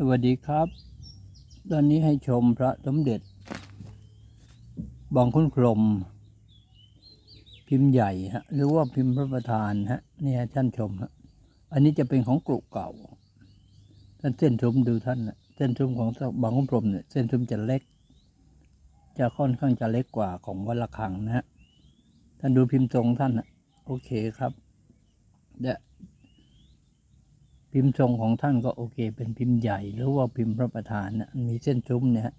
สวัสดีครับ ตอนนี้ให้ชมพระสมเด็จบางคุณพรหมพิมพ์ใหญ่ฮะ หรือว่าพิมพ์พระประธานฮะนี่ฮะท่านชมฮะ อันนี้จะเป็นของกรุเก่า ท่านเส้นชมดูท่านนะเส้นชมของบางคุณพรหมเนี่ย เส้นชมจะเล็ก จะค่อนข้างจะเล็กกว่าของวัดละคังนะฮะ ท่านดูพิมพ์ทรงท่านนะโอเคครับและ พิมพ์ทรงของท่านก็โอเค เป็นพิมพ์ใหญ่หรือว่าพิมพ์พระประธานนะมีเส้นซุ้มเนี่ย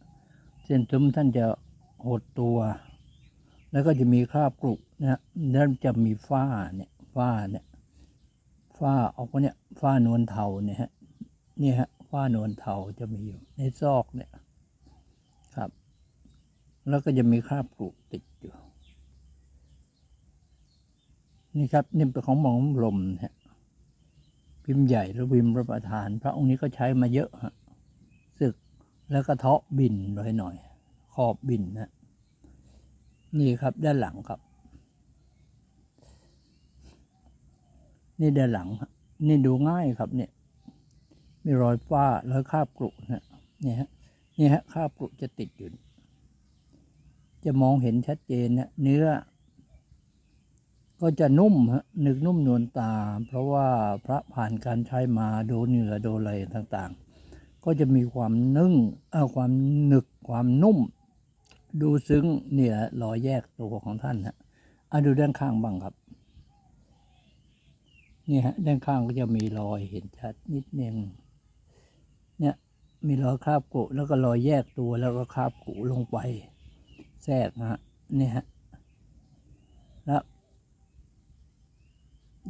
เส้นซุ้มท่านจะหดตัว แล้วก็จะมีคราบกรุนะฮะแล้วจะมีฝ้าเนี่ยฝ้าเนี่ยฝ้าออกมาเนี่ยฝ้านวลเทาเนี่ยฮะนี่ฮะฝ้านวลเทาจะมีอยู่ในซอกเนี่ยครับ แล้วก็จะมีคราบกรุติดอยู่ นี่ครับนี่เป็นของหมองลมฮะ พิมพ์ใหญ่หรือพิมพ์พระประธาน พระองค์นี้ก็ใช้มาเยอะฮะศึกแล้วก็เทาะบินหน่อยหน่อยขอบบินนะนี่ครับด้านหลังครับ นี่ด้านหลังฮะนี่ดูง่ายครับเนี่ย มีรอยฝ้าแล้วคาบกรุนะเนี่ยฮะนี่ฮะคราบกรุจะติดอยู่จะมองเห็นชัดเจนนะเนื้อ ก็จะนุ่มฮะนึกนุ่มนวลตา เพราะว่าพระผ่านการใช้มาโดนเหงื่อโดนอะไรต่างๆ ก็จะมีความนึ่งเออความหนึกความนุ่ม ดูซึ้งเนี่ยรอยแยกตัวของท่านฮะอะดูด้านข้างบ้างครับนี่ฮะด้านข้างก็จะมีรอยเห็นชัดนิดนึงเนี่ยมีรอยคราบกุแล้วก็รอยแยกตัวแล้วก็คราบกุลงไป แทรกนะฮะนี่ฮะแล้ว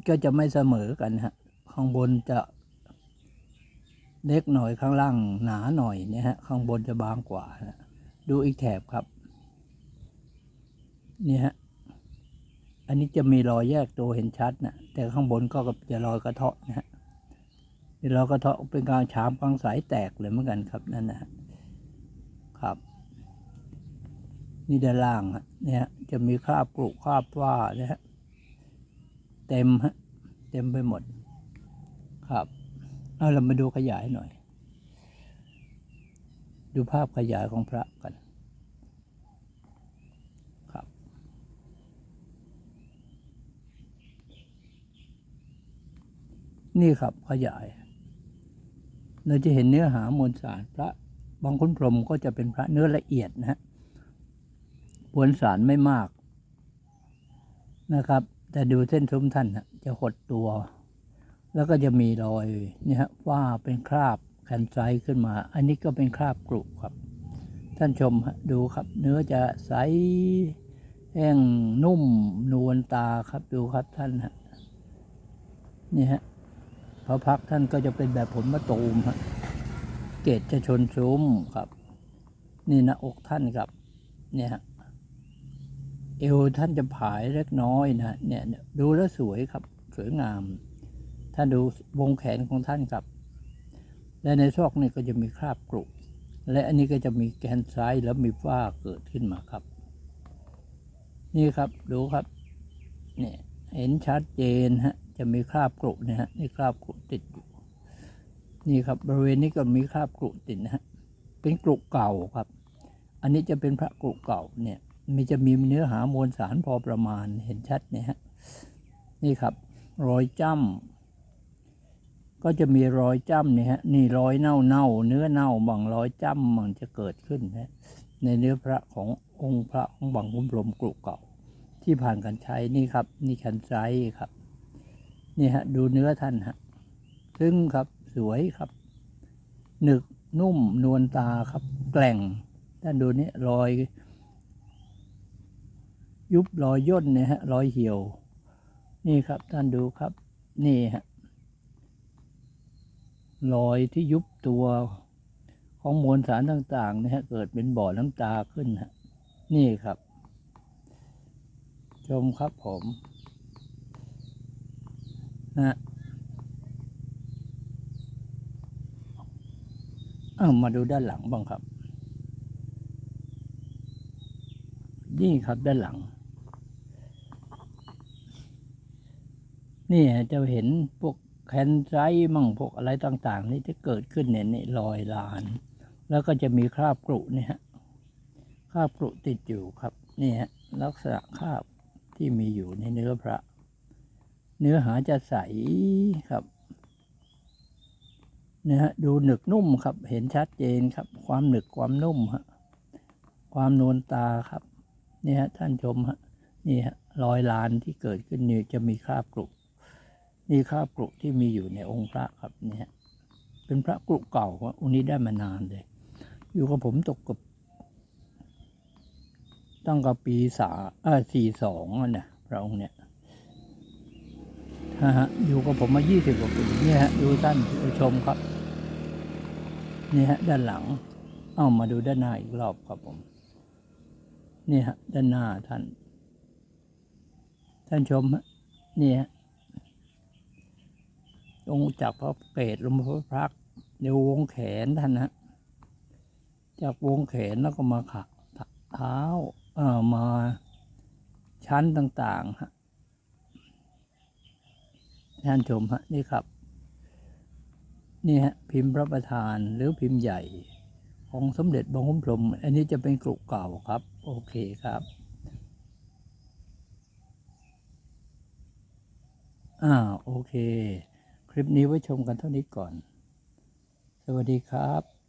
ก็จะไม่เสมอกันฮะ ข้างบนจะเล็กหน่อยข้างล่างหนาหน่อยเนี่ยฮะ ข้างบนจะบางกว่า ดูอีกแถบครับ เนี่ยฮะ อันนี้จะมีรอยแยกตัวเห็นชัดนะแต่ข้างบนก็จะรอยกระเทาะนะฮะรอยกระเทาะเป็นการฉามกลางสายแตกเลยเหมือนกันครับนั่นนะครับ นี่ด้านล่างเนี่ยจะมีคราบปลุคราบว่านะฮะ เต็มฮะเต็มไปหมด ครับเอาเรามาดูขยายหน่อย ดูภาพขยายของพระกันครับ นี่ครับขยาย เราจะเห็นเนื้อหามวลสารพระบางคุณพรมก็จะเป็นพระเนื้อละเอียดนะฮะมวลสารไม่มากนะครับ แต่ดูเส้นซุ้มท่านนะจะหดตัว แล้วก็จะมีรอยเนี่ยฮะว่าเป็นคราบแคนไซขึ้นมา อันนี้ก็เป็นคราบกรุครับ ท่านชมดูครับ เนื้อจะใสแห้งนุ่มนวลตาครับดูครับท่านฮะนี่ฮะพอพักท่านก็จะเป็นแบบผมมะตูมฮะเกตจะชนซุ้มครับ นี่หนะอกท่านครับเนี่ยฮะ เอวท่านจะผายเล็กน้อยนะเนี่ยดูแล้วสวยครับ สวยงามท่านดูวงแขนของท่านครับ และในซอกนี่ก็จะมีคราบกรุและอันนี้ก็จะมีแกนซ้ายแล้วมีฝ้าเกิดขึ้นมาครับ นี่ครับดูครับเนี่ยเห็นชัดเจนฮะจะมีคราบกรุเนี่ยฮะนี่คราบกรุติดอยู่นี่ครับบริเวณนี้ก็มีคราบกรุติดนะฮะเป็นกรุเก่าครับ อันนี้จะเป็นพระกรุเก่าเนี่ย มีจะมีเนื้อหามวลสารพอประมาณเห็นชัดเนี่ยฮะนี่ครับ รอยจ้ำก็จะมีรอยจ้ำเนี่ยฮะนี่รอยเน่าเน่าเนื้อเน่าบางรอยจ้ำมันจะเกิดขึ้นนะในเนื้อพระขององค์พระของบางคุ้มพรหมกรุเก่า ที่ผ่านการใช้นี่ครับ นี่คันไซครับนี่ฮะดูเนื้อท่านฮะซึ่งครับสวยครับหนึกนุ่มนวลตาครับ แกล่งท่านดูนี่รอย ยุบรอยย่นเนี่ยฮะรอยเหี่ยว นี่ครับท่านดูครับนี่ฮะรอยที่ยุบตัวของมวลสารต่างๆนะฮะเกิดเป็นบ่อน้ำตาขึ้นฮะนี่ครับ ชมครับผมนะเอามาดูด้านหลังบ้างครับ นี่ครับด้านหลัง นี่จะเห็นพวกแคนไซมั่งพวกอะไรต่างๆ นี่ที่เกิดขึ้นเนี่ยนี่รอยลาน แล้วก็จะมีคราบกรุเนี่ยฮะคราบกรุติดอยู่ครับนี่ฮะลักษณะคราบที่มีอยู่ในเนื้อพระ เนื้อหาจะใสครับนะฮะดูหนึกนุ่มครับ เห็นชัดเจนครับ ความหนึกความนุ่มฮะความนวลตาครับนี่ฮะท่านชมฮะนี่ฮะรอยลานที่เกิดขึ้นนี่จะมีคราบกรุ นี่คราบกรุที่มีอยู่ในองค์พระครับเนี่ยเป็นพระกรุเก่าครับองค์นี้ได้มานานเลย อยู่กับผมตกกับตั้งกับปีสาเออสี่สองนะพระองค์เนี่ยฮะฮะอยู่กับผมมายี่สิบกว่าปีเนี่ยฮะดูท่านผู้ชมครับนี่ฮะด้านหลัง เอามาดูด้านหน้าอีกรอบครับผมนี่ฮะด้านหน้าท่าน ท่านชมฮะนี่ฮะ องจากพระเกศลงมาพระพักตร์ในวงแขนท่านนะจากวงแขนแล้วก็มาขาเท้าเอ่อมาชั้นต่างๆฮะท่านชมฮะนี่ครับ นี่ฮะพิมพ์พระประธานหรือพิมพ์ใหญ่ของสมเด็จบางคุ้มพรมอันนี้จะเป็นกรุเก่าครับ โอเคครับอ่าโอเค คลิปนี้ไว้ชมกันเท่านี้ก่อน สวัสดีครับ